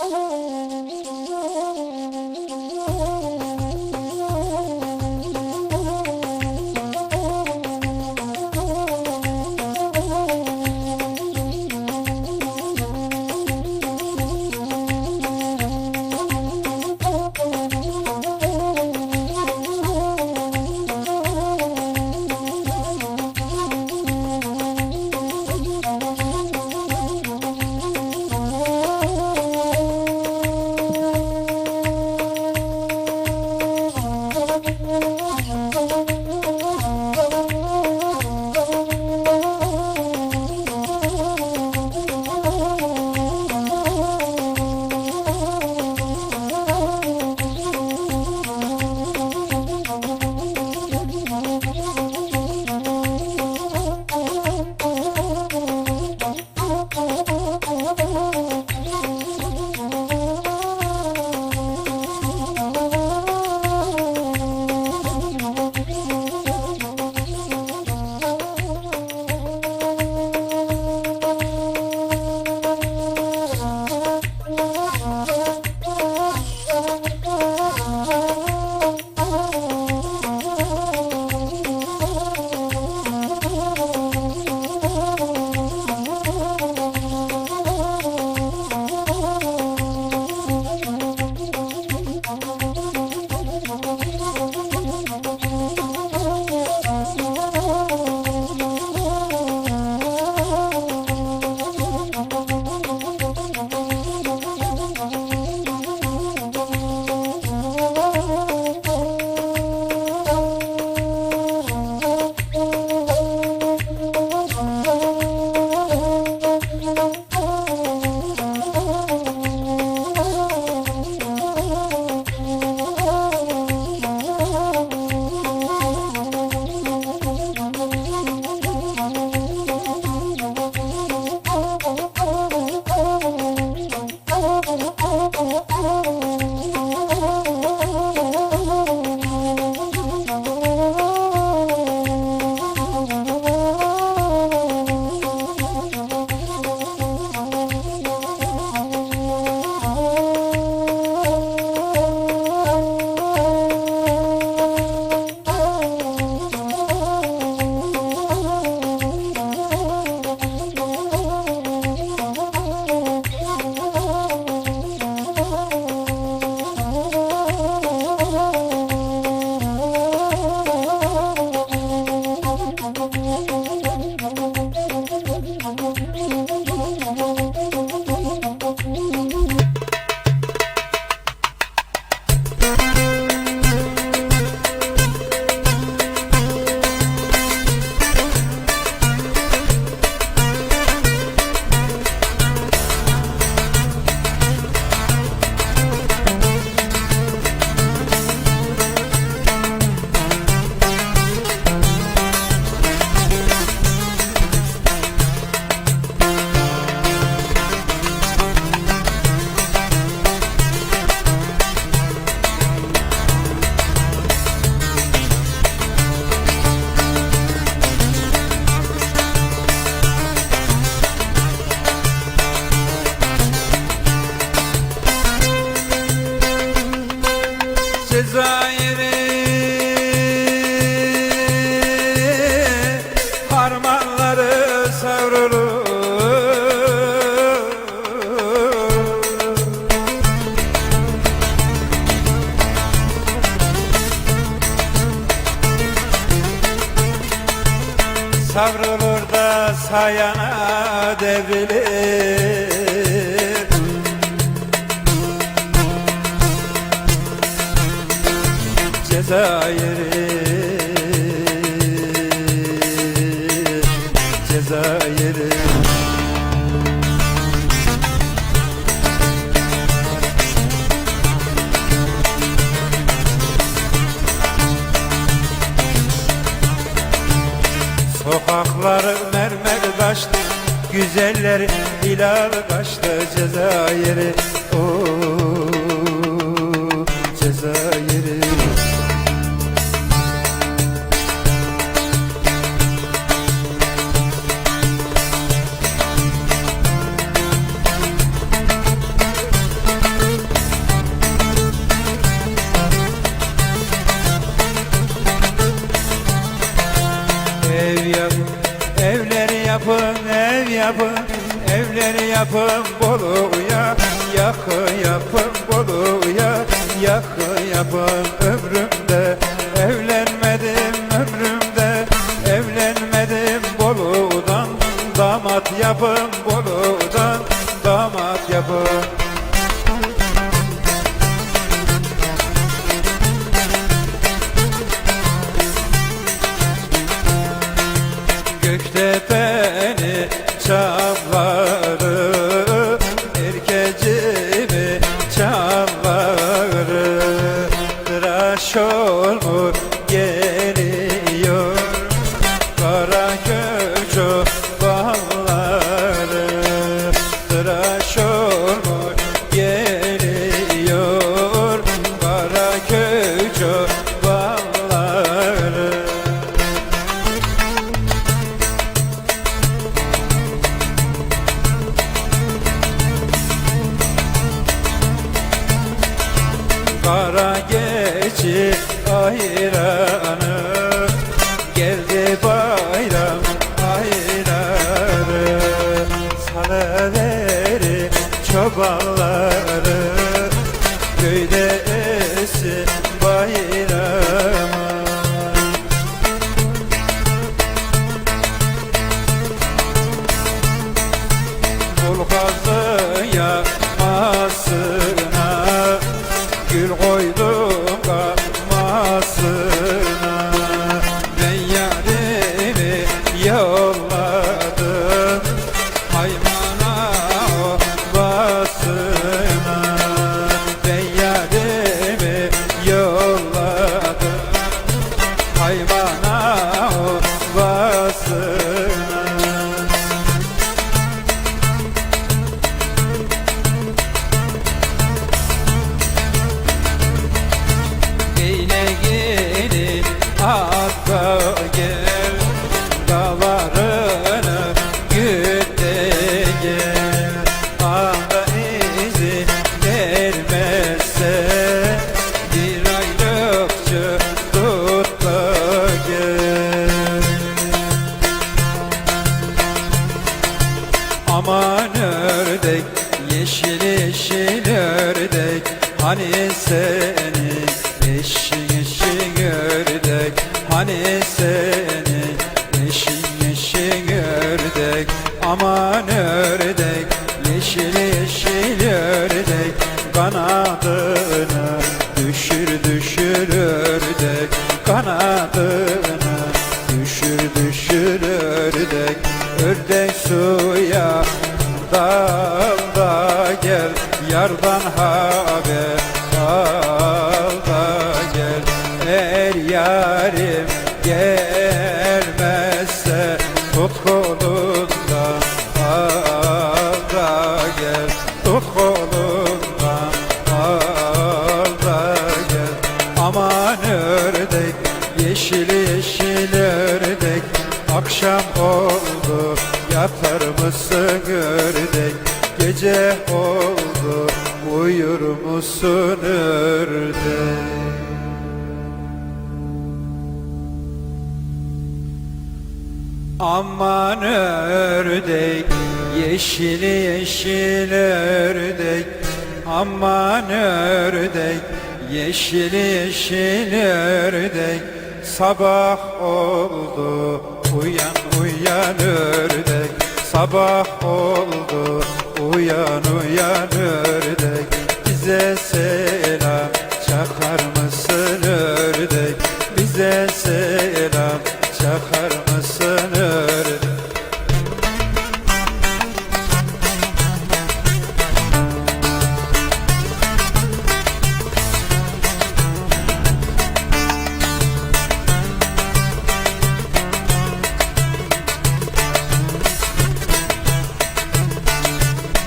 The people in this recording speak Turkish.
Cezayir'i Cezayir'i Cezayir'i Sokakları mermer taştı Güzelleri hilal kaçtı Cezayir'i Oo, yapın, ev yapın, evleri yapın Bolu'ya Yakı yapın Bolu'ya, yakı yapın ömrümde Evlenmedim ömrümde, evlenmedim. Bolu'dan Damat yapın Bolu'dan, damat yapın. সরবর bayram ayranı Salıveri çobanları. Köyde esin bayramı Kul kazı yapmasına obasına Ben yarimi yolladım. Haymana obasına Eyle gelin dalda gel Yardan haber. Al da gel Eğer yarim gelmezse Tut kolundan al da gel Tut kolundan al da gel Aman ördek yeşil yeşil ördek. Akşam oldu yatar mısın Gece oldu uyur musun ördek Aman ördek yeşil yeşil ördek. Aman ördek yeşil yeşil ördek. Sabah oldu uyan uyan ördek. Sabah oldu uyan uyan ördek Bize selam çakar